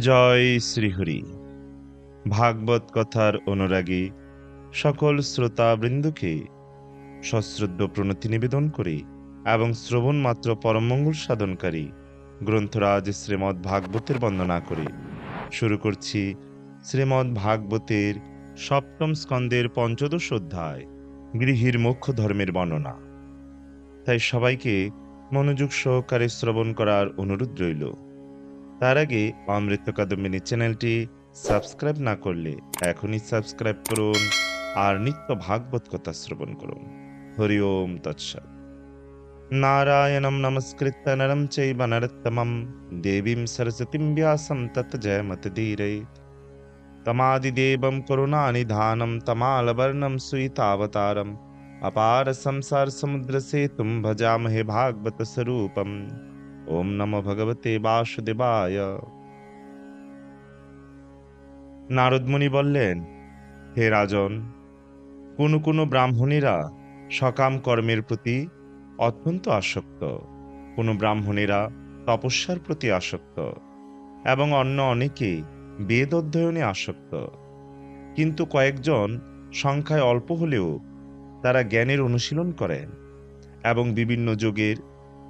জয় শ্রীহরি। ভাগবত কথার অনুরাগী সকল শ্রোতাবৃন্দকে সশ্রদ্ধ প্রণতি নিবেদন করি এবং শ্রবণ মাত্র পরমঙ্গল সাধনকারী গ্রন্থরাজ শ্রীমদ্ ভাগবতের বন্দনা করে। শুরু করছি শ্রীমদ্ ভাগবতের সপ্তম স্কন্দের পঞ্চদশ অধ্যায়, গৃহীর মুখ্য ধর্মের বর্ণনা। তাই সবাইকে মনোযোগ সহকারে শ্রবণ করার অনুরোধ রইল। তার আগে অমৃত কাদম্বিনী চ্যানেলটি সাবস্ক্রাইব না করলে এখনই সাবস্ক্রাইব করুন আর নিত্য ভাগবত কথা শ্রবণ করুন হরি ওম তৎসৎ নারায়ণম নমস্কৃত নরম চৈব নরোত্তমম দেবীম সরস্বতীম ব্যাসম তত জয়মত ধীরে তমাদিদেবম করুণানিধানম তমালবর্ণম সুইতাবতারম अपार संसार समुद्र से तुम भजामहे भागवत स्वरूपम ওম নম ভগবতে বাসুদেবায়। নারদমুনি বললেন, হে রাজন, কোনো কোনো ব্রাহ্মণেরা সকাম কর্মের প্রতি অত্যন্ত আসক্ত। কোনো ব্রাহ্মণেরা তপস্যার প্রতি আসক্ত এবং অন্য অনেকে বেদ অধ্যয়নে আসক্ত। কিন্তু কয়েকজন সংখ্যায় অল্প হলেও তারা জ্ঞানের অনুশীলন করেন এবং বিভিন্ন যোগের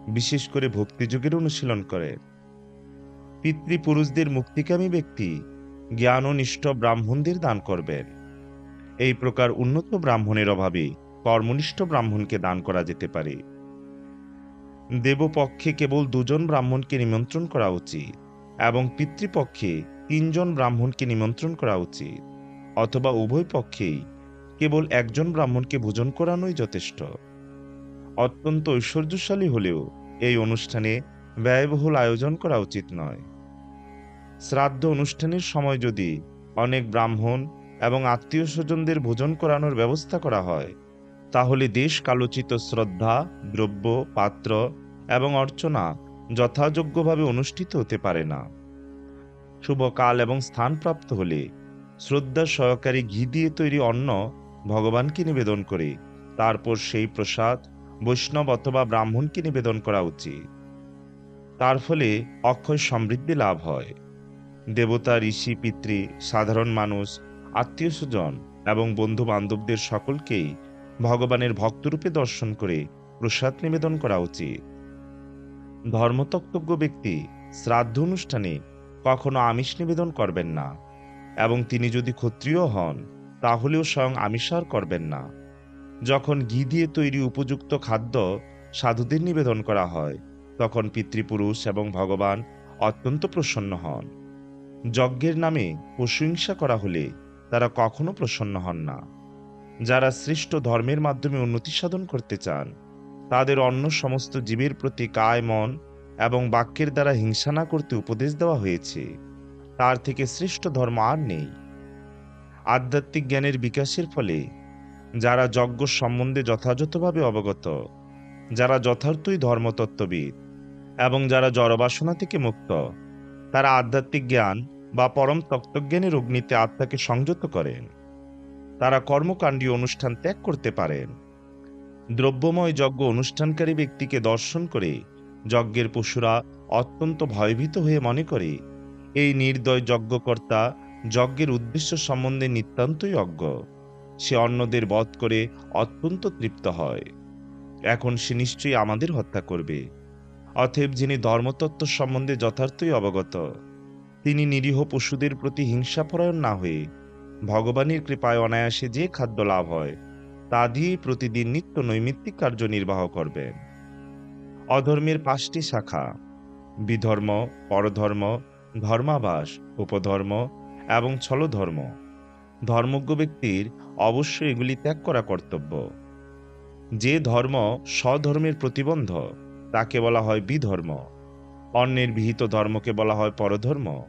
বিশেষ করে ভক্তিযুগের অনুশীলন করে। পিতৃপুরুষদের মুক্তিকামী ব্যক্তি জ্ঞান ও নিষ্ঠ ব্রাহ্মণদের দান করবেন। এই প্রকার উন্নত ব্রাহ্মণের অভাবে কর্মনিষ্ঠ ব্রাহ্মণকে দান করা যেতে পারে। দেবপক্ষে কেবল দুজন ব্রাহ্মণকে নিমন্ত্রণ করা উচিত এবং পিতৃপক্ষে তিনজন ব্রাহ্মণকে নিমন্ত্রণ করা উচিত, অথবা উভয় পক্ষেই কেবল একজন ব্রাহ্মণকে ভোজন করানোই যথেষ্ট। অত্যন্ত ঐশ্বর্যশালী হলেও এই অনুষ্ঠানে ব্যয়বহুল আয়োজন করা উচিত নয়। শ্রাদ্ধ অনুষ্ঠানের সময় যদি অনেক ব্রাহ্মণ এবং আত্মীয় স্বজনদের ভোজন করানোর ব্যবস্থা করা হয়, তাহলে দেশ কালোচিত শ্রদ্ধা, দ্রব্য, পাত্র এবং অর্চনা যথাযোগ্যভাবে অনুষ্ঠিত হতে পারে না। শুভ কাল এবং স্থান প্রাপ্ত হলে শ্রদ্ধা সহকারী ঘি দিয়ে তৈরি অন্ন ভগবানকে নিবেদন করে, তারপর সেই প্রসাদ বৈষ্ণব অথবা ব্রাহ্মণকে নিবেদন করা উচিত। তার ফলে অক্ষয় সমৃদ্ধি লাভ হয়। দেবতা, ঋষি, পিতৃ, সাধারণ মানুষ, আত্মীয় স্বজন এবং বন্ধু বান্ধবদের সকলকেই ভগবানের ভক্তরূপে দর্শন করে প্রসাদ নিবেদন করা উচিত। ধর্মতক্তজ্ঞ ব্যক্তি শ্রাদ্ধ অনুষ্ঠানে কখনো আমিষ নিবেদন করবেন না এবং তিনি যদি ক্ষত্রিয় হন, তাহলেও স্বয়ং আমিষার করবেন না। যখন ঘি দিয়ে তৈরি উপযুক্ত খাদ্য সাধুদের নিবেদন করা হয়, তখন পিতৃপুরুষ এবং ভগবান অত্যন্ত প্রসন্ন হন। যজ্ঞের নামে প্রশংসা করা হলে তারা কখনো প্রসন্ন হন না। যারা সৃষ্ট ধর্মের মাধ্যমে উন্নতি সাধন করতে চান, তাদের অন্য সমস্ত জীবের প্রতি কায়, মন এবং বাক্যের দ্বারা হিংসা না করতে উপদেশ দেওয়া হয়েছে। তার থেকে শ্রেষ্ঠ ধর্ম আর নেই। আধ্যাত্মিক জ্ঞানের বিকাশের ফলে যারা যজ্ঞ সম্বন্ধে যথাযথভাবে অবগত, যারা যথার্থই ধর্মতত্ত্ববিদ, এবং যারা জড়বাসনা থেকে মুক্ত, তারা আধ্যাত্মিক জ্ঞান বা পরম তত্ত্বজ্ঞানের অগ্নিতে আত্মাকে সংযত করেন। তারা কর্মকাণ্ডীয় অনুষ্ঠান ত্যাগ করতে পারেন। দ্রব্যময় যজ্ঞ অনুষ্ঠানকারী ব্যক্তিকে দর্শন করে যজ্ঞের পশুরা অত্যন্ত ভয়ভীত হয়ে মনে করে, এই নির্দয় যজ্ঞকর্তা যজ্ঞের উদ্দেশ্য সম্বন্ধে নিতান্তই অজ্ঞ। সে অন্যদের বধ করে অত্যন্ত তৃপ্ত হয়। এখন সে নিশ্চয়ই আমাদের হত্যা করবে। অতএব যিনি ধর্মতত্ত্ব সম্বন্ধে যথার্থই অবগত, তিনি নিরীহ পশুদের প্রতি হিংসাপরায়ণ না হয়ে ভগবানের কৃপায় অনায়াসে যে খাদ্য লাভ হয়, তা দিয়েই প্রতিদিন নিত্য নৈমিত্তিক কার্য নির্বাহ করবেন। অধর্মের পাঁচটি শাখা, বিধর্ম, পরধর্ম, ধর্মাবাস, উপধর্ম এবং ছলধর্ম। ধর্মজ্ঞ ব্যক্তির অবশ্যই এগুলি ত্যাগ করা কর্তব্য। যে ধর্ম স্বধর্মের প্রতিবন্ধ, তাকে বলা হয় বিধর্ম। অন্যের বিহিত ধর্মকে বলা হয় পরধর্ম।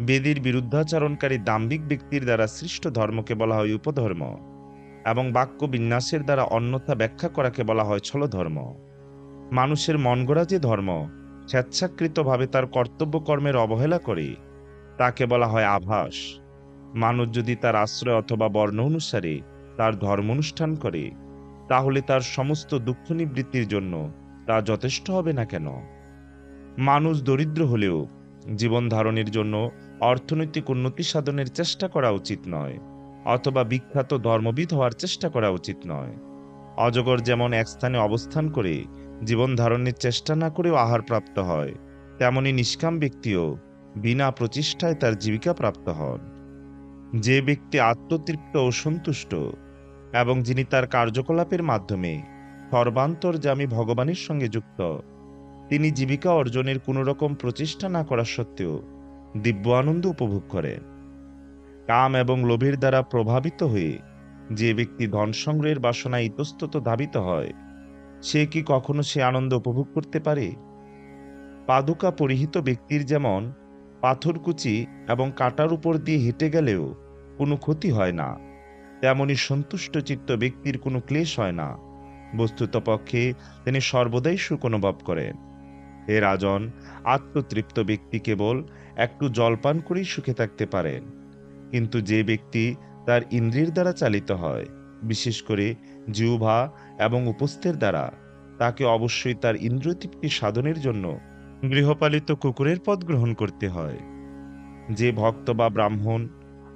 বেদের বিরুদ্ধাচরণকারী দাম্ভিক ব্যক্তির দ্বারা সৃষ্ট ধর্মকে বলা হয় উপধর্ম এবং বাক্য বিন্যাসের দ্বারা অন্যথা ব্যাখ্যা করাকে বলা হয় ছলধর্ম। মানুষের মন গড়া যে ধর্ম, স্বেচ্ছাকৃতভাবে তার কর্তব্য কর্মের অবহেলা করে, তাকে বলা হয় আভাস। মানুষ যদি তার আশ্রয় অথবা বর্ণ অনুসারে তার ধর্ম অনুষ্ঠান করে, তাহলে তার সমস্ত দুঃখ নিবৃত্তির জন্য তা যথেষ্ট হবে না কেন? মানুষ দরিদ্র হলেও জীবন ধারণের জন্য অর্থনৈতিক উন্নতি সাধনের চেষ্টা করা উচিত নয়, অথবা বিখ্যাত ধর্মবিদ হওয়ার চেষ্টা করা উচিত নয়। অজগর যেমন এক স্থানে অবস্থান করে জীবন ধারণের চেষ্টা না করেও আহার প্রাপ্ত হয়, তেমনি নিষ্কাম ব্যক্তিও বিনা প্রচেষ্টায় তার জীবিকা প্রাপ্ত হন। যে ব্যক্তি আত্মতৃপ্ত ও সন্তুষ্ট এবং যিনি তার কার্যকলাপের মাধ্যমে সর্বান্তর্যামী ভগবানের সঙ্গে যুক্ত, তিনি জীবিকা অর্জনের কোনো রকম প্রচেষ্টা না করা সত্ত্বেও দিব্য আনন্দ উপভোগ করেন কাম এবং লোভের দ্বারা প্রভাবিত হয়ে যে ব্যক্তি ধন সংগ্রহের বাসনায় ইতস্তত ধাবিত হয়, সে কি কখনো সে আনন্দ উপভোগ করতে পারে? পাদুকা পরিহিত ব্যক্তির যেমন পাথরকুচি এবং কাটার উপর দিয়ে হেঁটে গেলেও কোনো ক্ষতি হয় না। তেমনি সন্তুষ্ট চিত্ত ব্যক্তির কোনো ক্লেশ হয় না। বস্তুত পক্ষে তিনি সর্বদাই সুখ অনুভব করেন। হে রাজন, আত্মতৃপ্ত ব্যক্তি কেবল একটু জলপান করেই সুখে থাকতে পারেন। কিন্তু যে ব্যক্তি তার ইন্দ্রিয়ের দ্বারা চালিত হয়, বিশেষ করে জিউভা এবং উপস্থের দ্বারা, তাকে অবশ্যই তার ইন্দ্রিয়তৃপ্তি সাধনের জন্য গৃহপালিত কুকুরের পদ গ্রহণ করতে হয়। যে ভক্ত বা ব্রাহ্মণ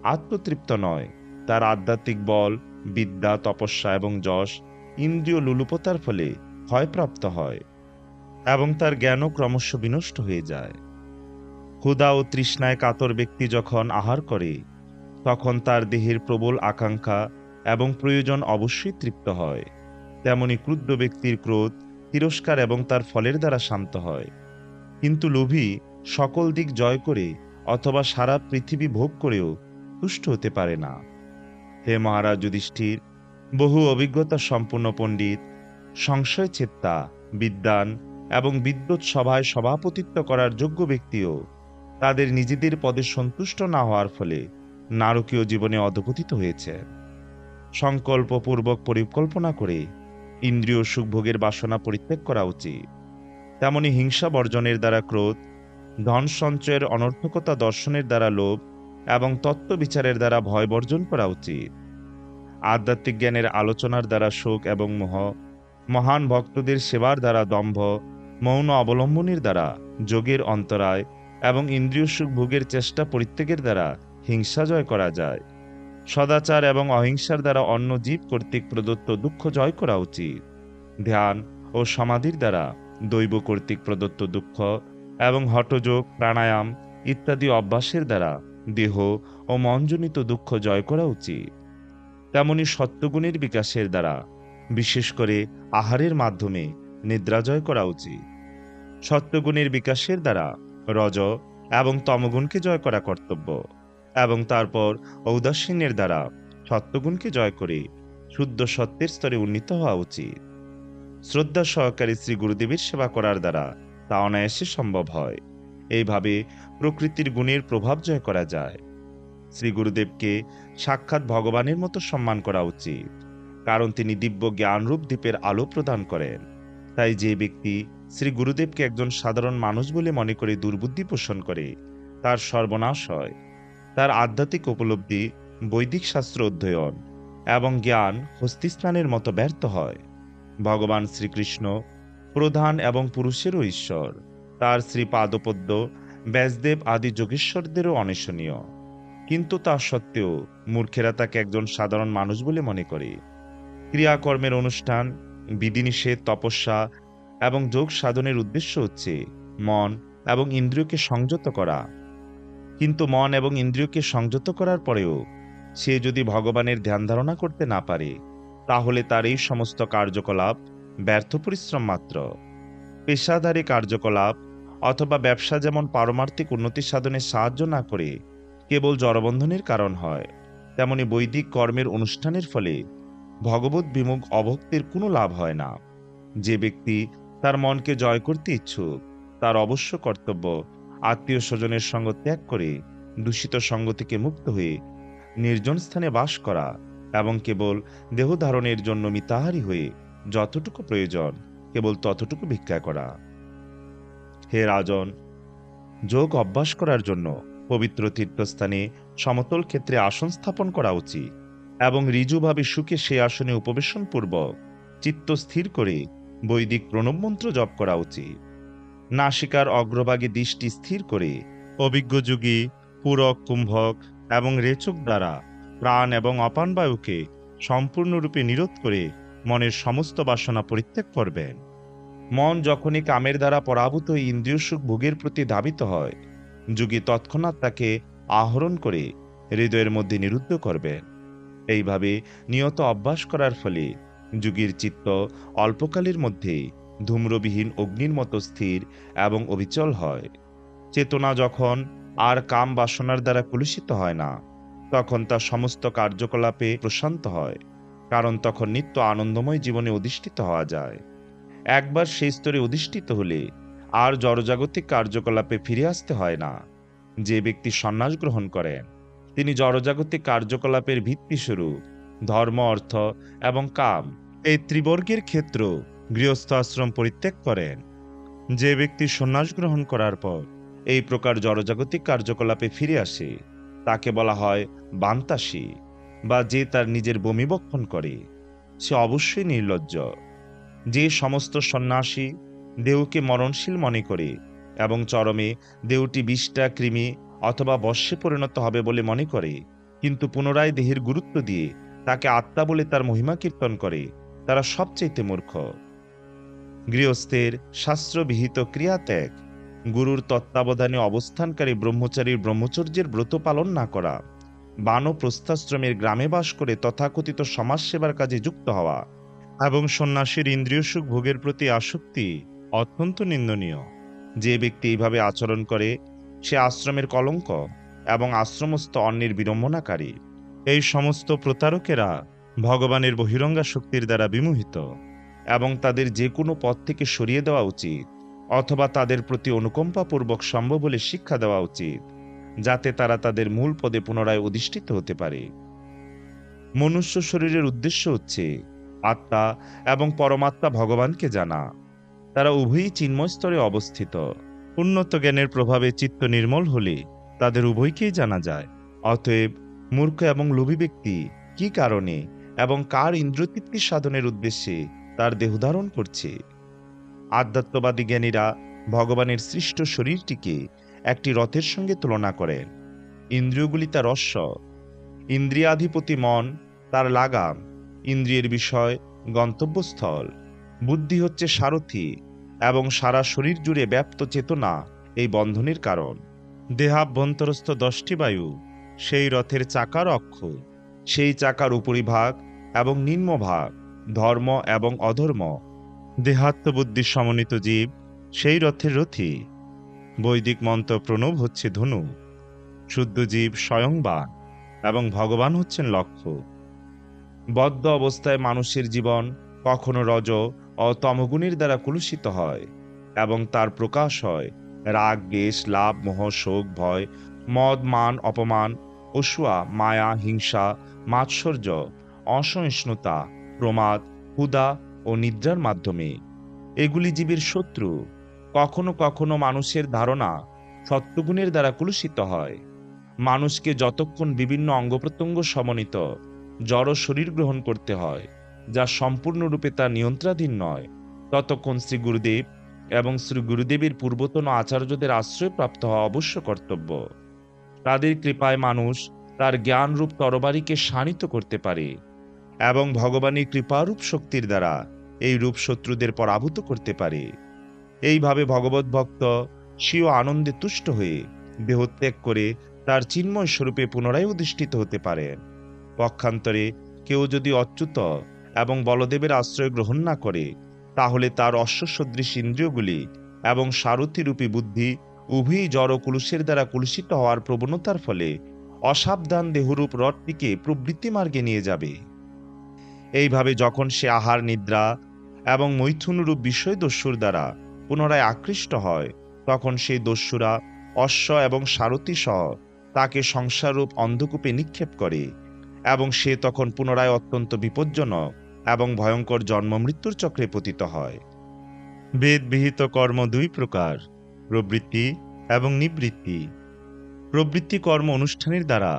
আত্মতৃপ্ত নয়। তার আধ্যাত্মিক বল, বিদ্যা, তপস্যা এবং যশ ইন্দ্রিয় লুলুপতার ফলে ক্ষয়প্রাপ্ত হয় এবং তার জ্ঞানও ক্রমশ বিনষ্ট হয়ে যায়। ক্ষুধা ও তৃষ্ণায় কাতর ব্যক্তি যখন আহার করে, তখন তার দেহের প্রবল আকাঙ্ক্ষা এবং প্রয়োজন অবশ্যই তৃপ্ত হয়। তেমনি ক্রুদ্ধ ব্যক্তির ক্রোধ তিরস্কার এবং তার ফলের দ্বারা শান্ত হয়। কিন্তু লোভী সকল দিক জয় করে অথবা সারা পৃথিবী ভোগ করেও তুষ্ট হতে পারে না। হে মহারাজ যুধিষ্ঠির, বহু অভিজ্ঞতা সম্পূর্ণ পণ্ডিত। সংশয় চেত্তা বিদ্বান এবং বিদ্যুৎ সভায় সভাপতিত্ব করার যোগ্য ব্যক্তিও। তাদের নিজেদের পদে সন্তুষ্ট না হওয়ার ফলে নারকীয় জীবনে অধপতিত হয়েছে। সংকল্পপূর্বক পরিকল্পনা করে ইন্দ্রিয় সুখভোগের বাসনা পরিত্যাগ করা উচিত। তেমনি হিংসা বর্জনের দ্বারা ক্রোধ, ধন সঞ্চয়ের অনর্থকতা দর্শনের দ্বারা লোভ এবং তত্ত্ব বিচারের দ্বারা ভয় বর্জন করা উচিত। আধ্যাত্মিক জ্ঞানের আলোচনার দ্বারা শোক এবং মোহ, মহান ভক্তদের সেবার দ্বারা দম্ভ, মৌন অবলম্বনের দ্বারা, যোগের অন্তরায় এবং ইন্দ্রিয় সুখ ভোগের চেষ্টা পরিত্যাগের দ্বারা হিংসা জয় করা যায়। সদাচার এবং অহিংসার দ্বারা অন্য জীব কর্তৃক প্রদত্ত দুঃখ জয় করা উচিত। ধ্যান ও সমাধির দ্বারা দৈব কর্তৃক প্রদত্ত দুঃখ এবং হঠযোগ, প্রাণায়াম ইত্যাদি অভ্যাসের দ্বারা দেহ ও মনজনিত দুঃখ জয় করা উচিত। তেমনি সত্যগুণের বিকাশের দ্বারা, বিশেষ করে আহারের মাধ্যমে নিদ্রা জয় করা উচিত। সত্যগুণের বিকাশের দ্বারা রজ এবং তমগুণকে জয় করা কর্তব্য এবং তারপর ঔদাসীনের দ্বারা সত্যগুণকে জয় করে শুদ্ধ সত্যের স্তরে উন্নীত হওয়া উচিত। শ্রদ্ধা সহকারী শ্রী গুরুদেবের সেবা করার দ্বারা তা অনায়াসে সম্ভব হয়। এইভাবে প্রকৃতির গুণের প্রভাব জয় করা যায়। শ্রী গুরুদেবকে সাক্ষাৎ ভগবানের মতো সম্মান করা উচিত, কারণ তিনি দিব্য জ্ঞানরূপ দ্বীপের আলো প্রদান করেন। তাই যে ব্যক্তি শ্রী গুরুদেবকে একজন সাধারণ মানুষ বলে মনে করে দুর্বুদ্ধি পোষণ করে, তার সর্বনাশ হয়। তার আধ্যাত্মিক উপলব্ধি, বৈদিক শাস্ত্র অধ্যয়ন এবং জ্ঞান হস্তিস্নানের মতো ব্যর্থ হয়। ভগবান শ্রীকৃষ্ণ প্রধান এবং পুরুষেরও ঈশ্বর। তার শ্রী পাদপদ্ম ব্যাসদেব আদি যোগেশ্বরদেরও অনেশনীয়। কিন্তু তা সত্ত্বেও মূর্খেরা তাকে একজন সাধারণ মানুষ বলে মনে করে। ক্রিয়াকর্মের অনুষ্ঠান, বিধিনিষেধ, তপস্যা এবং যোগ সাধনের উদ্দেশ্য হচ্ছে মন এবং ইন্দ্রিয়কে সংযত করা। কিন্তু মন এবং ইন্দ্রিয়কে সংযত করার পরেও সে যদি ভগবানের ধ্যান ধারণা করতে না পারে, তাহলে তার এই সমস্ত কার্যকলাপ ব্যর্থ পরিশ্রম মাত্র। পেশাদারী কার্যকলাপ অথবা ব্যবসা যেমন পারমার্থিক উন্নতি সাধনে সাহায্য না করে কেবল জড়বন্ধনের কারণ হয়, তেমনি বৈদিক কর্মের অনুষ্ঠানের ফলে ভগবত বিমুখ অভক্তের কোনো লাভ হয় না। যে ব্যক্তি তার মনকে জয় করতে ইচ্ছুক, তার অবশ্য কর্তব্য আত্মীয় স্বজনের সঙ্গ ত্যাগ করে দূষিত সঙ্গ থেকে মুক্ত হয়ে নির্জন স্থানে বাস করা এবং কেবল দেহ ধারণের জন্য মিতাহারি হয়ে যতটুকু প্রয়োজন, কেবল ততটুকু ভিক্ষা করা। হে রাজন, যোগ অভ্যাস করার জন্য পবিত্র তীর্থস্থানে সমতল ক্ষেত্রে আসন স্থাপন করা উচিত এবং ঋজুভাবে সুখে সে আসনে উপবেশন পূর্বক চিত্ত স্থির করে বৈদিক প্রণবমন্ত্র জপ করা উচিত। নাসিকার অগ্রভাগে দৃষ্টি স্থির করে অভিজ্ঞ যুগী, পূরক, কুম্ভক এবং রেচক দ্বারা প্রাণ এবং অপান বায়ুকে সম্পূর্ণরূপে নিরোধ করে মনের সমস্ত বাসনা পরিত্যাগ করবেন। মন যখনই কামের দ্বারা পরাভূত ইন্দ্রিয় সুখ ভোগের প্রতি ধাবিত হয়, যুগী তৎক্ষণাৎ তাকে আহরণ করে হৃদয়ের মধ্যে নিরুদ্ধ করবেন এইভাবে নিয়ত অভ্যাস করার ফলে যুগীর চিত্ত অল্পকালের মধ্যে ধূম্রবিহীন অগ্নির মতো স্থির এবং অবিচল হয়। চেতনা যখন আর কাম বাসনার দ্বারা কলুষিত হয় না, তখন তা সমস্ত কার্যকলাপে প্রশান্ত হয়, কারণ তখন নিত্য আনন্দময় জীবনে অধিষ্ঠিত হওয়া যায়। একবার সেই স্তরে অধিষ্ঠিত হলে আর জড়জাগতিক কার্যকলাপে ফিরে আসতে হয় না। যে ব্যক্তি সন্ন্যাস গ্রহণ করেন, তিনি জড়জাগতিক কার্যকলাপের ভিত্তিস্বরূপ ধর্ম, অর্থ এবং কাম এই ত্রিবর্গের ক্ষেত্র গৃহস্থ আশ্রম পরিত্যাগ করেন। যে ব্যক্তি সন্ন্যাস গ্রহণ করার পর এই প্রকার জড়জাগতিক কার্যকলাপে ফিরে আসে, তাকে বলা হয় বান্তাসী বা যে তার নিজের বমিবক্ষণ করে। সে অবশ্যই নির্লজ্জ। যে সমস্ত সন্ন্যাসী দেহকে মরণশীল মনে করে এবং চরমে দেহটি বিষটা কৃমি অথবা বর্ষে পরিণত হবে বলে মনে করে, কিন্তু পুনরায় দেহের গুরুত্ব দিয়ে তাকে আত্মা বলে তার মহিমা কীর্তন করে, তারা সবচেয়ে মূর্খ। গৃহস্থের শাস্ত্রবিহিত ক্রিয়াত্যাগ, গুরুর তত্ত্বাবধানে অবস্থানকারী ব্রহ্মচারীর ব্রহ্মচর্যের ব্রত পালন না করা বান প্রস্থাশ্রমের গ্রামে বাস করে তথাকথিত সমাজসেবার কাজে যুক্ত হওয়া এবং সন্ন্যাসীর ইন্দ্রিয় সুখ ভোগের প্রতি আসক্তি অত্যন্ত নিন্দনীয়। যে ব্যক্তি এইভাবে আচরণ করে, সে আশ্রমের কলঙ্ক এবং আশ্রমস্থ অন্যের বিড়ম্বনাকারী। এই সমস্ত প্রতারকেরা ভগবানের বহিরঙ্গা শক্তির দ্বারা বিমোহিত এবং তাদের যে কোনো পথ থেকে সরিয়ে দেওয়া উচিত অথবা তাদের প্রতি অনুকম্পাপূর্বক সম্ভব বলে শিক্ষা দেওয়া উচিত, যাতে তারা তাদের মূল পদে পুনরায় অধিষ্ঠিত হতে পারে। মনুষ্য শরীরের উদ্দেশ্য হচ্ছে আত্মা এবং পরমাত্মা ভগবানকে জানা। তারা উভয়ই চিন্ময় স্তরে অবস্থিত। উন্নত জ্ঞানের প্রভাবে চিত্ত নির্মল হলে তাদের উভয়কেই জানা যায়। অতএব মূর্খ এবং লোভী ব্যক্তি কি কারণে এবং কার ইন্দ্রতৃপ্তি সাধনের উদ্দেশ্যে তার দেহধারণ করছে? আধ্যাত্মবাদী জ্ঞানীরা ভগবানের সৃষ্ট শরীরটিকে একটি রথের সঙ্গে তুলনা করেন। ইন্দ্রিয়গুলি তার অশ্ব ইন্দ্রিয়াধিপতি মন তার লাগাম। ইন্দ্রিয়ের বিষয়, গন্তব্যস্থল। বুদ্ধি হচ্ছে সারথি এবং সারা শরীর জুড়ে ব্যাপ্ত চেতনা এই বন্ধনের কারণ। দেহাভ্যন্তরস্থ দশটি বায়ু, সেই রথের চাকার অক্ষ, সেই চাকার উপরিভাগ এবং নিম্নভাগ, ধর্ম এবং অধর্ম। দেহাত্মবুদ্ধি সমন্বিত জীব, সেই রথের রথী। বৈদিক মন্ত্র প্রণব হচ্ছে ধনু। শুদ্ধ জীব স্বয়ংবান এবং ভগবান হচ্ছেন লক্ষ্য বদ্ধ অবস্থায় মানুষের জীবন কখনো রজ ও তমগুণের দ্বারা কলুষিত হয় এবং তার প্রকাশ হয় রাগ গেশ লাভ, মোহ, শোক, ভয়, মদ, মান, অপমান, অসুয়া, মায়া, হিংসা, মাৎসর্য, অসহিষ্ণুতা, প্রমাদ হুদা ও নিদ্রার মাধ্যমে। এগুলি জীবের শত্রু। কখনো কখনো মানুষের ধারণা সত্যগুণের দ্বারা কলুষিত হয়। মানুষকে যতক্ষণ বিভিন্ন অঙ্গ প্রত্যঙ্গ সমন্বিত জড় শরীর গ্রহণ করতে হয়, যা সম্পূর্ণরূপে তার নিয়ন্ত্রণাধীন নয়। ততক্ষণ শ্রী গুরুদেব এবং শ্রী গুরুদেবের পূর্বতন আচার্যদের আশ্রয় প্রাপ্ত হওয়া অবশ্য কর্তব্য। তাদের কৃপায় মানুষ তার জ্ঞানরূপ তরবারিকে শানিত করতে পারে এবং ভগবানের কৃপারূপ শক্তির দ্বারা এই রূপ শত্রুদের পরাভূত করতে পারে। এইভাবে ভগবত ভক্ত স্বীয় আনন্দে তুষ্ট হয়ে দেহত্যাগ করে তার চিন্ময় স্বরূপে পুনরায় অধিষ্ঠিত হতে পারেন। পক্ষান্তরে কেউ যদি অচ্যুত এবং বলদেবের আশ্রয় গ্রহণ না করে, তাহলে তার অশ্বসদৃশ ইন্দ্রিয়গুলি এবং সারথিরূপী বুদ্ধি উভয়ই জড় কুলুষের দ্বারা কুলুষিত হওয়ার প্রবণতার ফলে অসাবধান দেহরূপ রথটিকে প্রবৃত্তি মার্গে নিয়ে যাবে। এইভাবে যখন সে আহার, নিদ্রা এবং মৈথুনরূপ বিষয় দস্যুর দ্বারা পুনরায় আকৃষ্ট হয়, তখন সেই দস্যুরা অশ্ব এবং সারথী সহ তাকে সংসাররূপ অন্ধকূপে নিক্ষেপ করে। এবং সে তখন পুনরায় অত্যন্ত বিপজ্জনক এবং ভয়ঙ্কর জন্ম মৃত্যুর চক্রে পতিত হয়। বেদবিহিত কর্ম দুই প্রকার, প্রবৃত্তি এবং নিবৃত্তি। প্রবৃত্তি কর্ম অনুষ্ঠানের দ্বারা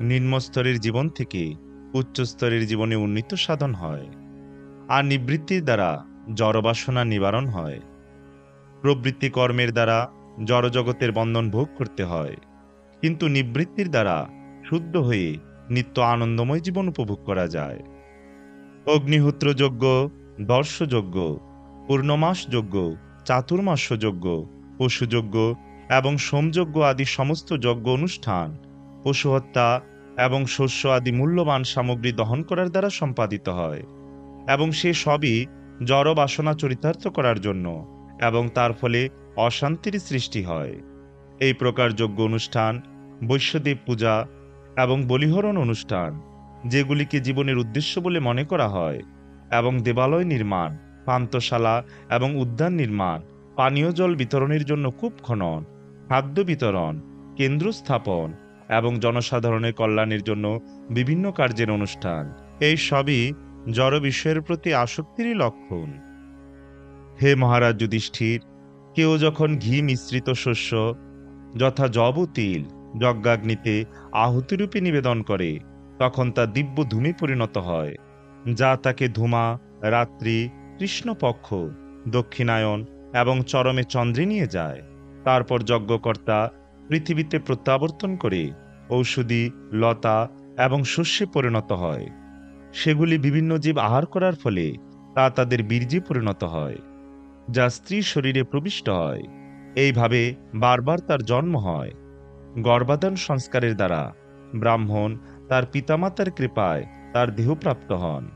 নিম্নস্তরের জীবন থেকে উচ্চস্তরের জীবনে উন্নীত সাধন হয়, আর নিবৃত্তির দ্বারা জড়বাসনা নিবারণ হয়। প্রবৃত্তি কর্মের দ্বারা জড়জগতের বন্ধন ভোগ করতে হয়, কিন্তু নিবৃত্তির দ্বারা শুদ্ধ হয়ে নিত্য আনন্দময় জীবন উপভোগ করা যায়। অগ্নিহোত্র যজ্ঞ দর্শযজ্ঞ পূর্ণমাস যজ্ঞ চাতুর্মাস্য যজ্ঞ পশুযজ্ঞ এবং সোমযজ্ঞ আদি সমস্ত যজ্ঞ অনুষ্ঠান পশু হত্যা এবং শস্য আদি মূল্যবান সামগ্রী দহন করার দ্বারা সম্পাদিত হয় এবং সে সবই জড় বাসনা চরিতার্থ করার জন্য এবং তার ফলে অশান্তির সৃষ্টি হয়। এই প্রকার যজ্ঞ অনুষ্ঠান বৈশ্যদেব পূজা এবং বলিহরণ অনুষ্ঠান, যেগুলিকে জীবনের উদ্দেশ্য বলে মনে করা হয়, এবং দেবালয় নির্মাণ পান্তশালা এবং উদ্যান নির্মাণ, পানীয় জল বিতরণের জন্য কূপ খনন, খাদ্য বিতরণ, কেন্দ্র স্থাপন এবং জনসাধারণের কল্যাণের জন্য বিভিন্ন কার্যের অনুষ্ঠান। এই সবই জড় বিষয়ের প্রতি আসক্তিরই লক্ষণ। হে মহারাজ যুধিষ্ঠির, কেউ যখন ঘি মিশ্রিত শস্য, যথা জব ও তিল যজ্ঞাগ্নিতে আহুতিরূপে নিবেদন করে, তখন তা দিব্য ধূমে পরিণত হয়, যা তাকে ধূমা, রাত্রি, কৃষ্ণপক্ষ, দক্ষিণায়ন এবং চরমে চন্দ্রে নিয়ে যায়। তারপর যজ্ঞকর্তা পৃথিবীতে প্রত্যাবর্তন করে ঔষধি, লতা এবং শস্যে পরিণত হয়। সেগুলি বিভিন্ন জীব আহার করার ফলে তা তাদের বীর্যে পরিণত হয়, যা স্ত্রী শরীরে প্রবিষ্ট হয়। এইভাবে বারবার তার জন্ম হয়। গর্ভাধান সংস্কারের দ্বারা। ব্রাহ্মণ তার পিতামাতার কৃপায় তার দেহপ্রাপ্ত হন।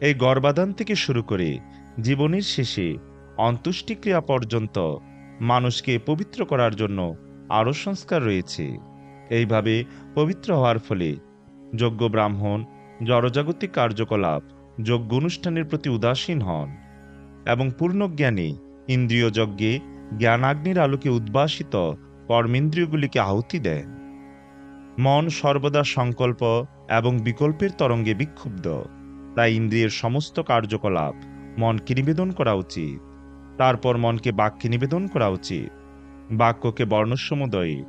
এই গর্ভাধান থেকে শুরু করে জীবনের শেষে অন্ত্যেষ্টিক্রিয়া পর্যন্ত মানুষকে পবিত্র করার জন্য আরও সংস্কার রয়েছে। এইভাবে পবিত্র হওয়ার ফলে যোগ্য ব্রাহ্মণ জড়জাগতিক কার্যকলাপ যজ্ঞ অনুষ্ঠানের প্রতি উদাসীন হন এবং পূর্ণজ্ঞানী ইন্দ্রিয় যজ্ঞে জ্ঞানাগ্নির আলোকে উদ্ভাসিত কর্মেন্দ্রিয়গুলিকে আহুতি দেয়। মন সর্বদা সংকল্প এবং বিকল্পের তরঙ্গে বিক্ষুব্ধ। তাই ইন্দ্রিয়ের সমস্ত কার্যকলাপ মনকে নিবেদন করা উচিত। তারপর মনকে বাক্যে নিবেদন করা উচিত। বাক্যকে বর্ণসমুদয়ে।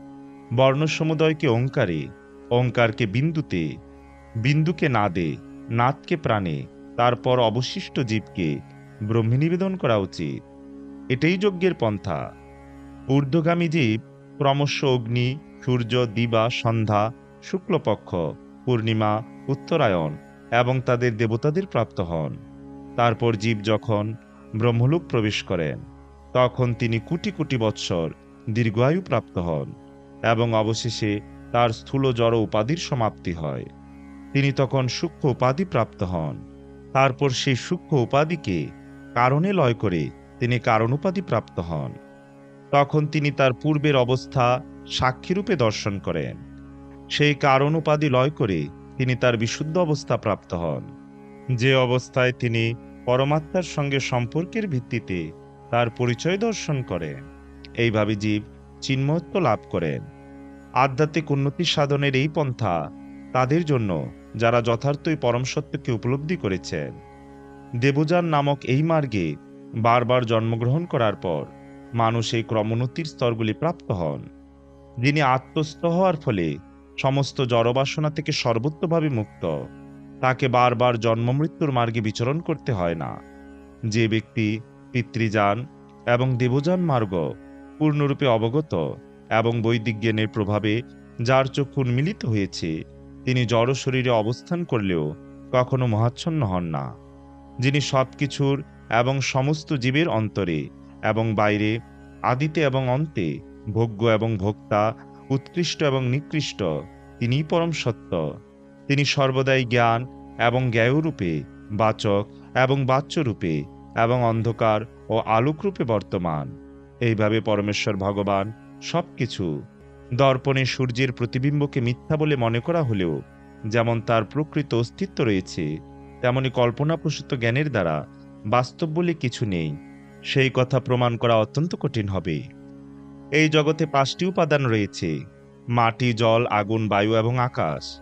বর্ণসমুদয়কে ওঙ্কারে। ওঙ্কারকে বিন্দুতে। বিন্দুকে নাদে। নাদকে প্রাণে। তারপর অবশিষ্ট জীবকে ব্রহ্মে নিবেদন করা উচিত। এটাই যজ্ঞের পন্থা। ঊর্ধ্বগামী জীব ক্রমশ অগ্নি, সূর্য, দিবা, সন্ধ্যা, শুক্লপক্ষ, পূর্ণিমা, উত্তরায়ণ এবং তাদের দেবতাদের প্রাপ্ত হন। তারপর জীব যখন ব্রহ্মলোক প্রবেশ করেন, তখন তিনি কোটি কোটি বৎসর দীর্ঘায়ু প্রাপ্ত হন এবং অবশেষে তার স্থূল জড় উপাধির সমাপ্তি হয়। তিনি তখন সূক্ষ্ম উপাধি প্রাপ্ত হন। তারপর সেই সূক্ষ্ম উপাধিকে কারণে লয় করে তিনি কারণ উপাধি প্রাপ্ত হন। তখন তিনি তার পূর্বের অবস্থা সাক্ষীরূপে দর্শন করেন। সেই কারণ উপাধি লয় করে তিনি তার বিশুদ্ধ অবস্থা প্রাপ্ত হন। যে অবস্থায় তিনি পরমাত্মার সঙ্গে সম্পর্কের ভিত্তিতে তার পরিচয় দর্শন করেন এইভাবে জীব চিন্মত্ব লাভ করেন। আধ্যাত্মিক উন্নতি সাধনের এই পন্থা তাদের জন্য যারা যথার্থই পরম সত্যকে উপলব্ধি করেছেন। দেবযান নামক এই মার্গে বারবার জন্মগ্রহণ করার পর মানুষ এই ক্রমোন্নতির স্তরগুলি প্রাপ্ত হন। যিনি আত্মস্থ হওয়ার ফলে সমস্ত জড়বাসনা থেকে সর্বোত্তভাবে মুক্ত। তাকে বারবার জন্মমৃত্যুর মার্গে বিচরণ করতে হয় না। যে ব্যক্তি পিতৃযান এবং দেবযান মার্গ পূর্ণরূপে অবগত এবং বৈদিক জ্ঞানের প্রভাবে যার চক্ষু উন্মিলিত হয়েছে, তিনি জড় শরীরে অবস্থান করলেও কখনো মহাচ্ছন্ন হন না। যিনি সব কিছুর এবং সমস্ত জীবের অন্তরে এবং বাইরে, আদিতে এবং অন্তে, ভোগ্য এবং ভোক্তা, উৎকৃষ্ট এবং নিকৃষ্ট তিনি পরম সত্য। তিনি সর্বদাই জ্ঞান এবং জ্ঞেয়রূপে, বাচক এবং বাচ্যরূপে, এবং অন্ধকার ও আলোকরূপে বর্তমান। এইভাবে পরমেশ্বর ভগবান সব কিছু দর্পণে সূর্যের প্রতিবিম্বকে মিথ্যা বলে মনে করা হলেও, যেমন তার প্রকৃত অস্তিত্ব রয়েছে, তেমনি কল্পনাপ্রসূত জ্ঞানের দ্বারা বাস্তব বলে কিছু নেই। সেই কথা প্রমাণ করা অত্যন্ত কঠিন হবে। এই জগতে পাঁচটি উপাদান রয়েছে, মাটি, জল, আগুন, বায়ু এবং আকাশ।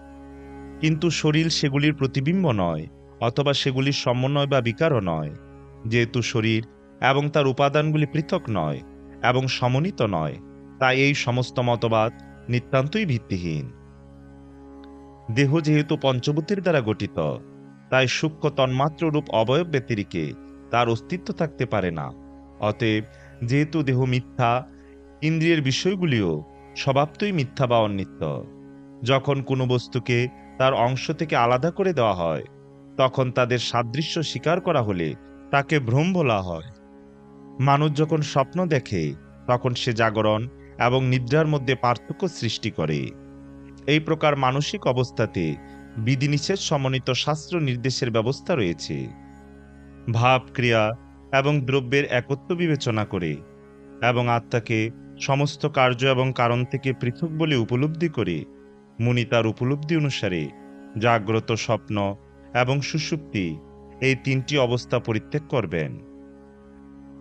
কিন্তু শরীর সেগুলির প্রতিবিম্ব নয়, অথবা সেগুলির সমন্বয় বা বিকারও নয়। যেহেতু শরীর এবং তার উপাদানগুলি পৃথক নয় এবং সমন্বিত নয়, তাই এই সমস্ত মতবাদ নিতান্তই ভিত্তিহীন। দেহ যেহেতু পঞ্চভূতের দ্বারা গঠিত, তাই সূক্ষ্ম তন্মাত্র রূপ অবয়ব ব্যতিরিকে তার অস্তিত্ব থাকতে পারে না। অতএব যেহেতু দেহ মিথ্যা, ইন্দ্রিয়ের বিষয়গুলিও স্বভাবতই মিথ্যা বা অনিত্য যখন কোনো বস্তুকে তার অংশ থেকে আলাদা করে দেওয়া হয়, তখন তাদের সাদৃশ্য স্বীকার করা হলে তাকে ভ্রম বলা হয়। মানুষ যখন স্বপ্ন দেখে, তখন সে জাগরণ এবং নিদ্রার মধ্যে পার্থক্য সৃষ্টি করে। এই প্রকার মানসিক অবস্থাতে বিধিনিষেধ সমন্বিত শাস্ত্র নির্দেশের ব্যবস্থা রয়েছে। ভাব ক্রিয়া এবং দ্রব্যের একত্ব বিবেচনা করে এবং আত্মাকে সমস্ত কার্য এবং কারণ থেকে পৃথক বলে উপলব্ধি করে। মুনি তার উপলব্ধি অনুসারে জাগ্রত স্বপ্ন এবং সুষুপ্তি এই তিনটি অবস্থা পরিত্যাগ করবেন।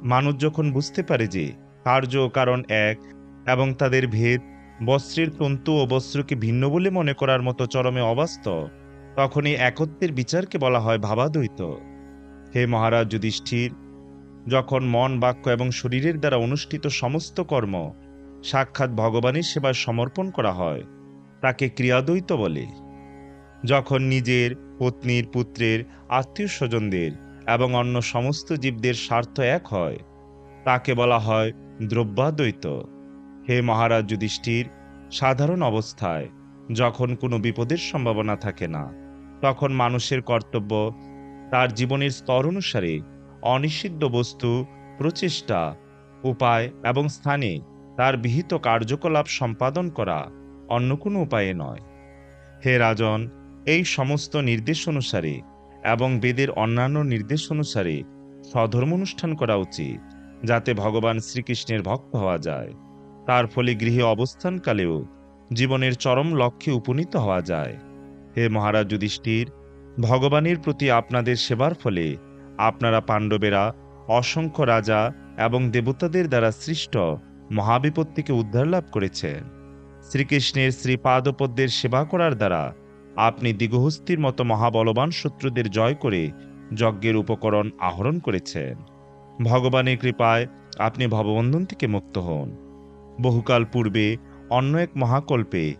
মানুষ যখন বুঝতে পারে যে কার্য কারণ এক এবং তাদের ভেদ বস্ত্রের তন্তু ও বস্ত্রকে ভিন্ন বলে মনে করার মতো চরমে অবাস্তব তখন এই একত্বের বিচারকে বলা হয় ভাবাদ্বৈত। হে মহারাজ যুধিষ্ঠির, যখন মন, বাক্য এবং শরীরের দ্বারা অনুষ্ঠিত সমস্ত কর্ম সাক্ষাৎ ভগবানের সেবায় সমর্পণ করা হয়, তাকে ক্রিয়াদ্বৈত বলে। যখন নিজের, পত্নীর, পুত্রের আত্মীয় স্বজনদের এবং অন্য সমস্ত জীবদের স্বার্থ এক হয়, তাকে বলা হয় দ্রব্যাদ্বৈত। হে মহারাজ যুধিষ্ঠির, সাধারণ অবস্থায় যখন কোনো বিপদের সম্ভাবনা থাকে না, তখন মানুষের কর্তব্য তার জীবনের স্তর অনুসারে অনিষিদ্ধ বস্তু, প্রচেষ্টা, উপায় এবং স্থানে তার বিহিত কার্যকলাপ সম্পাদন করা অন্য কোনো উপায়ে নয়। হে রাজন, এই সমস্ত নির্দেশ অনুসারে এবং বেদের অন্যান্য নির্দেশ অনুসারে স্বধর্ম অনুষ্ঠান করা উচিত, যাতে ভগবান শ্রীকৃষ্ণের ভক্ত হওয়া যায়। তার ফলে গৃহে অবস্থানকালেও জীবনের চরম লক্ষ্যে উপনীত হওয়া যায়। হে মহারাজ যুধিষ্ঠির ভগবানের প্রতি আপনাদের সেবার ফলে আপনারা পাণ্ডবেরা, অসংখ্য রাজা এবং দেবতাদের দ্বারা সৃষ্ট মহাবিপদ থেকে উদ্ধার লাভ করেছেন। শ্রীকৃষ্ণের শ্রীপাদপদ্মের সেবা করার দ্বারা আপনি দিগহস্তির মতো মহাবলবান শত্রুদের জয় করে যজ্ঞের উপকরণ আহরণ করেছেন। ভগবানের কৃপায় আপনি ভববন্ধন থেকে মুক্ত হন। বহুকাল পূর্বে অন্য এক মহাকল্পে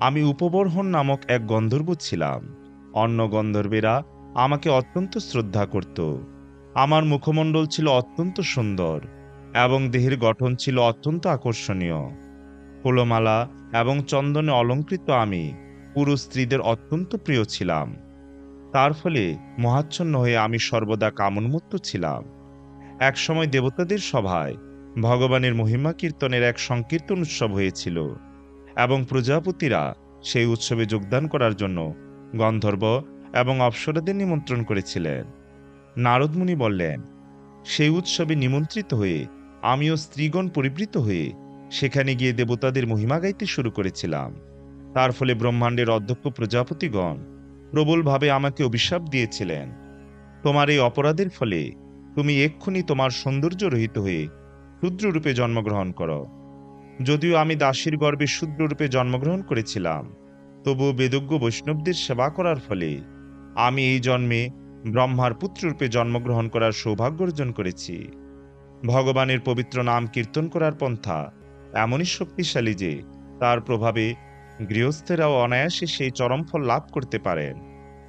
আমি উপবর্হণ নামক এক গন্ধর্ব ছিলাম। অন্য গন্ধর্বেরা আমাকে অত্যন্ত শ্রদ্ধা করত। আমার মুখমণ্ডল ছিল অত্যন্ত সুন্দর এবং দেহের গঠন ছিল অত্যন্ত আকর্ষণীয়। ফুলমালা এবং চন্দনে অলঙ্কৃত আমি পুরুষ স্ত্রীদের অত্যন্ত প্রিয় ছিলাম। তার ফলে মহাচ্ছন্ন হয়ে আমি সর্বদা কামনমুক্ত ছিলাম। একসময় দেবতাদের সভায় ভগবানের মহিমা কীর্তনের এক সংকীর্তন উৎসব হয়েছিল এবং প্রজাপতিরা সেই উৎসবে যোগদান করার জন্য গন্ধর্ব এবং অপ্সরাদের নিমন্ত্রণ করেছিলেন। নারদমুনি বললেন, সেই উৎসবে নিমন্ত্রিত হয়ে আমিও স্ত্রীগণ পরিবৃত হয়ে সেখানে গিয়ে দেবতাদের মহিমা গাইতে শুরু করেছিলাম। তার ফলে ব্রহ্মাণ্ডের অধ্যক্ষ প্রজাপতিগণ প্রবলভাবে আমাকে অভিশাপ দিয়েছিলেন। তোমার এই অপরাধের ফলে তুমি এক্ষুনি তোমার সৌন্দর্য রহিত হয়ে ক্ষুদ্ররূপে জন্মগ্রহণ করো। যদিও আমি দাসীর গর্বে শূদ্ররূপে জন্মগ্রহণ করেছিলাম তবু বেদজ্ঞ বৈষ্ণবদের সেবা করার ফলে আমি এই জন্মে ব্রহ্মার পুত্ররূপে জন্মগ্রহণ করার সৌভাগ্য অর্জন করেছি। ভগবানের পবিত্র নাম কীর্তন করার পন্থা এমনই শক্তিশালী যে তার প্রভাবে গৃহস্থেরাও অনায়াসে সেই চরম ফল লাভ করতে পারেন,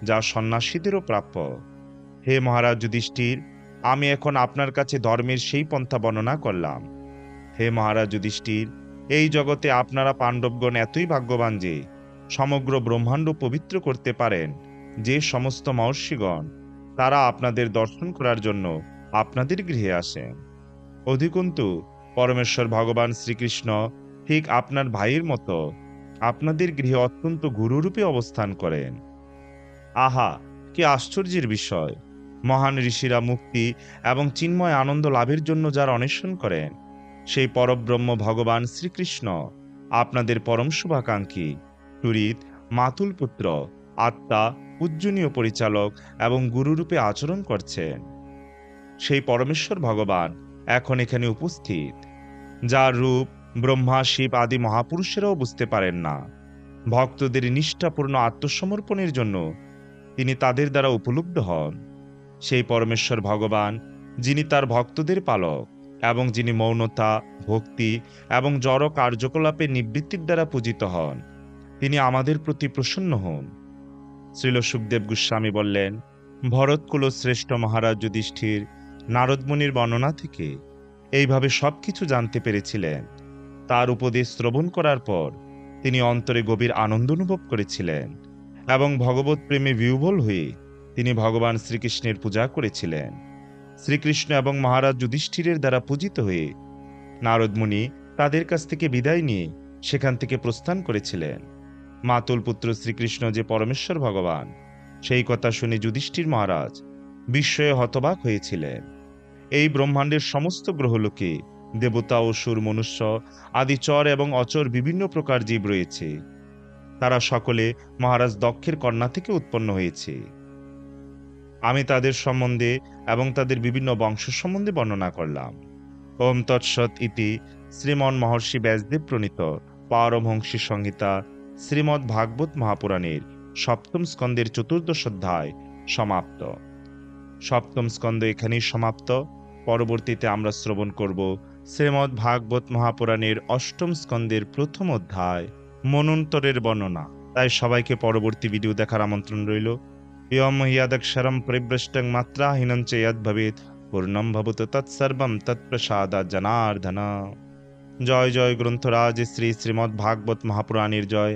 যা সন্ন্যাসীদেরও প্রাপ্য। হে মহারাজ যুধিষ্ঠির, আমি এখন আপনার কাছে ধর্মের সেই পন্থা বর্ণনা করলাম। হে মহারাজ যুধিষ্ঠির, এই জগতে আপনারা পাণ্ডবগণ এতই ভাগ্যবান যে সমগ্র ব্রহ্মাণ্ড পবিত্র করতে পারেন, যে সমস্ত মহর্ষিগণ, তারা আপনাদের দর্শন করার জন্য আপনাদের গৃহে আসেন। অধিকন্তু, পরমেশ্বর ভগবান শ্রীকৃষ্ণ ঠিক আপনার ভাইয়ের মতো আপনাদের গৃহে অত্যন্ত গুরুরূপে অবস্থান করেন। আহা, কি আশ্চর্যের বিষয়! মহান ঋষিরা মুক্তি এবং চিন্ময় আনন্দ লাভের জন্য যার অন্বেষণ করেন, সেই পরব্রহ্ম ভগবান শ্রীকৃষ্ণ আপনাদের পরম শুভাকাঙ্ক্ষী। টুরিত মাতুল পুত্র, আত্মা পূজনীয় পরিচালক এবং গুরুরূপে আচরণ করছেন সেই পরমেশ্বর ভগবান এখন এখানে উপস্থিত, যার রূপ ব্রহ্মা, শিব আদি মহাপুরুষেরাও বুঝতে পারেন না। ভক্তদের নিষ্ঠাপূর্ণ আত্মসমর্পণের জন্য তিনি তাদের দ্বারা উপলব্ধ হন। সেই পরমেশ্বর ভগবান, যিনি তার ভক্তদের পালক এবং যিনি মৌনতা, ভক্তি এবং জড় কার্যকলাপে নিবৃত্তির দ্বারা পূজিত হন তিনি আমাদের প্রতি প্রসন্ন হন। শ্রীল সুখদেব গোস্বামী বললেন ভরতকুল শ্রেষ্ঠ মহারাজ যুধিষ্ঠির নারদমুনির বর্ণনা থেকে এইভাবে সবকিছু জানতে পেরেছিলেন। তার উপদেশ শ্রবণ করার পর তিনি অন্তরে গভীর আনন্দ অনুভব করেছিলেন এবং ভগবত প্রেমে বিহ্বল হয়ে তিনি ভগবান শ্রীকৃষ্ণের পূজা করেছিলেন। শ্রীকৃষ্ণ এবং মহারাজ যুধিষ্ঠিরের দ্বারা পূজিত হয়ে নারদমুনি তাদের কাছ থেকে বিদায় নিয়ে সেখান থেকে প্রস্থান করেছিলেন। মাতুল পুত্র শ্রীকৃষ্ণ যে পরমেশ্বর ভগবান, সেই কথা শুনে যুধিষ্ঠির মহারাজ বিস্ময়ে হতবাক হয়েছিলেন। এই ব্রহ্মাণ্ডের সমস্ত গ্রহলোকে দেবতা অসুর মনুষ্য আদি চর এবং অচর বিভিন্ন প্রকার জীব রয়েছে। তারা সকলে মহারাজ দক্ষের কন্যা থেকে উৎপন্ন হয়েছে। আমি তাদের সম্বন্ধে এবং তাদের বিভিন্ন বংশ সম্বন্ধে বর্ণনা করলাম। ওম তৎসৎ ইতি শ্রীমন মহর্ষি ব্যাসদেব প্রণীত পারমহংসী সংহিতা শ্রীমদ্ ভাগবত মহাপুরাণের সপ্তম স্কন্দের চতুর্দশ অধ্যায় সমাপ্ত। সপ্তম স্কন্দ এখানেই সমাপ্ত। পরবর্তীতে আমরা শ্রবণ করব শ্রীমদ্ ভাগবত মহাপুরাণের অষ্টম স্কন্দের প্রথম অধ্যায়, মনন্তরের বর্ণনা। তাই সবাইকে পরবর্তী ভিডিও দেখার আমন্ত্রণ রইল। ইয়ম ইয়াদক্ষরম পরিভ্রষ্টং মাত্রাহীনং চ যদ ভবেত পূর্ণম ভবত তৎসর্বম তৎপ্রসাদা জনার্দন। জয় জয়, গ্রন্থরাজ, শ্রী শ্রীমদ্ ভাগবত মহাপুরাণের জয়।